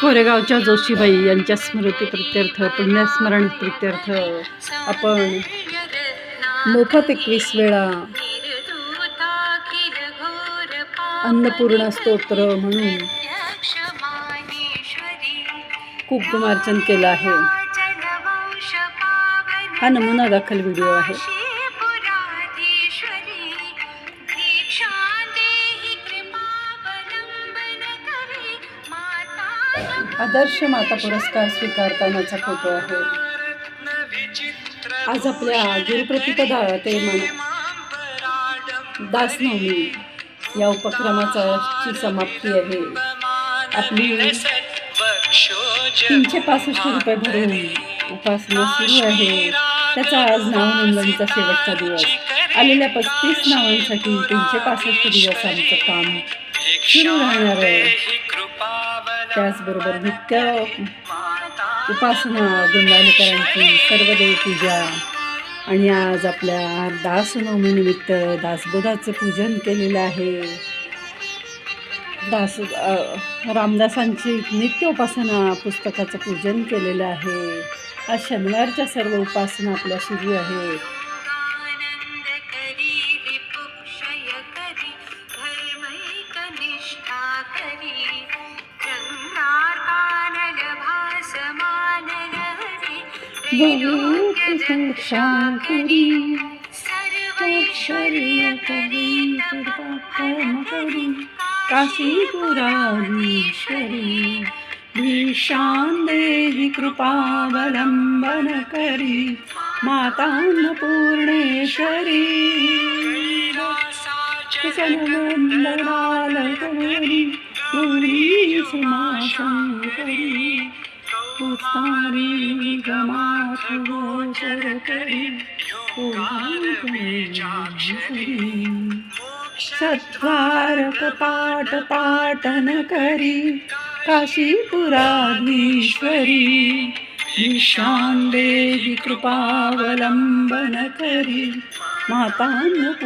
कोरेगावच्या जोशीबाई यांच्या स्मृती प्रित्यर्थ पुण्यस्मरण प्रित्यर्थ. आपण मोफत एकवीस वेळा अन्नपूर्णा स्तोत्र म्हणून कुंकुमार्चन केलं आहे. हा नमुना दाखल व्हिडिओ आहे. आदर्श माता पुरस्कार स्वीकारतानाचा फोटो आहे. आज आपल्या गुरुप्रतिपदा ते मन दासनवमी या उपक्रमाचा ची समाप्ती आहे. आपली तीनशे पासष्ट रुपये भरून उपासना सुरू आहे. त्याचा आज नावनोंदणीचा शेवटचा दिवस. आलेल्या पस्तीस नावांसाठी तीनशे पासष्ट दिवस आमचं काम सुरू राहणार आहे. त्याचबरोबर नित्य उपासना गुंडालेकरांची सर्व देव पूजा. आणि आज आपल्या दासनवमीनिमित्त दासबोधाचं पूजन केलेलं आहे. दास रामदासांची नित्य उपासना पुस्तकाचं पूजन केलेलं आहे. आज शनिवारच्या सर्व उपासना आपल्या सुरू आहेत. करी. काशीपुराधीश्वरी भीषां देहि कृपावलम्बन करी मातान्नपूर्णेश्वरी किशनवन्दनालकरी गौरी सुमाशङ्करी पुस्तारी गमाथ गोचर करी. सत्वारक पाट पाटन करी. काशीपुराधीश्वरी ईशान देहि कृपावलंबन करी. मातान्नपूर्णेश्वरी